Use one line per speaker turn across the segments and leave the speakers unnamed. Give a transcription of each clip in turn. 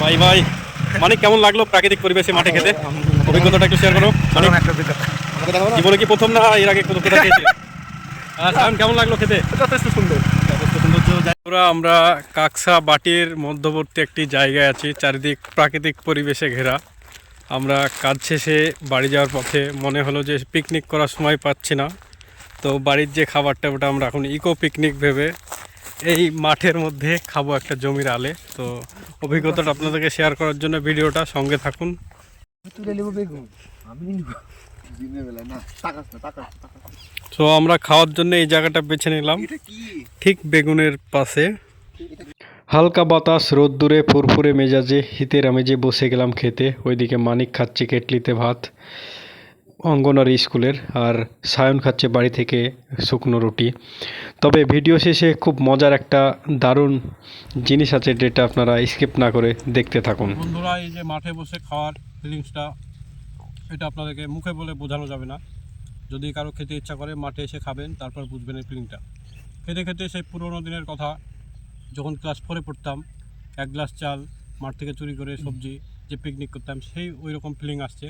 ভাই ভাই মানে কেমন লাগল প্রাকৃতিক পরিবেশে মাঠে খেতে? অভিজ্ঞতাটা একটু শেয়ার করো মানে জীবনে কি প্রথম না এর আগে কোথাও কোথাও খেয়েছি? কেমন লাগল খেতে?
যথেষ্ট সুন্দর।
আমরা কাকসা বাটির মধ্যবর্তী একটি জায়গায় আছি চারিদিক প্রাকৃতিক পরিবেশে ঘেরা। আমরা কাজ শেষে বাড়ি যাওয়ার পথে মনে হলো যে পিকনিক করার সময় পাচ্ছি না। তো বাড়ির যে খাবারটা ওটা আমরা এখন ইকো পিকনিক ভেবে এই মাঠের মধ্যে খাব একটা জমির আলে। তো অভিজ্ঞতাটা আপনাদেরকে শেয়ার করার জন্য ভিডিওটা সঙ্গে থাকুন।
তুলে নেব বেগুন। আমি নিব। দিনের বেলা না টাকাস না টাকাস টাকাস
তো আমরা খাওয়ার জন্য এই জায়গাটা বেছে নিলাম। ঠিক বেগুনের পাশে। হালকা বাতাস রোদ্দুরে ফুরফুরে মেজাজে শীতের আমেজে বসে গেলাম খেতে। ওইদিকে মানিক খাচ্ছে কেটলিতে ভাত। অঙ্গনারী স্কুলের আর সায়ন খাচ্ছে বাড়ি থেকে শুকনো রুটি। তবে ভিডিও শেষে খুব মজার একটা দারুণ জিনিস আছে যেটা আপনারা স্কিপ না করে দেখতে থাকুন। বন্ধুরা, এই যে মাঠে বসে খাওয়ার ফিলিংসটা, এটা আপনাদেরকে মুখে বলে বোঝানো যাবে না। যদি কারও খেতে ইচ্ছা করে মাঠে এসে খাবেন, তারপর বুঝবেন এই ফিলিংটা। খেতে খেতে সেই পুরোনো দিনের কথা, যখন ক্লাস ফোরে পড়তাম, এক গ্লাস চাল, মাঠ থেকে চুরি করে সবজি যে পিকনিক করতাম, সেই ওই রকম ফিলিং আসছে।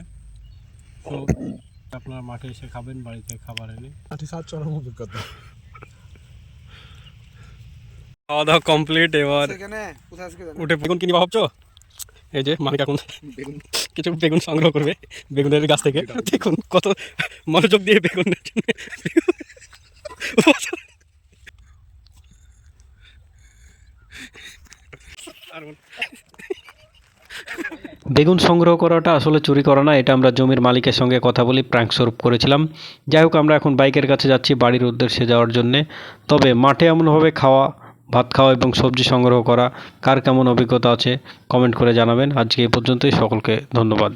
তো আপনারা মাঠে এসে খাবেন বাড়িতে খাবার এনে।
আটি সাত চরম অভিজ্ঞতা।
খাওয়া দাওয়া কমপ্লিট এবার উঠে বেগুন কিনি ভাবছ? এই যে মালিক এখন
বেগুন।
কিছু বেগুন সংগ্রহ করবে বেগুনের গাছ থেকে। দেখুন কত মনোযোগ দিয়ে বেগুন বেগুন সংগ্রহ করাটা আসলে চুরি করা না, এটা আমরা জমির মালিকের সঙ্গে কথা বলি, প্র্যাঙ্ক স্বরূপ করেছিলাম। যাই হোক, আমরা এখন বাইকের কাছে যাচ্ছি বাড়ির উদ্দেশ্যে যাওয়ার জন্যে। তবে মাঠে এমনভাবে খাওয়া, ভাত খাওয়া এবং সবজি সংগ্রহ করা, কার কেমন অভিজ্ঞতা আছে কমেন্ট করে জানাবেন। আজকে এই পর্যন্তই, সকলকে ধন্যবাদ।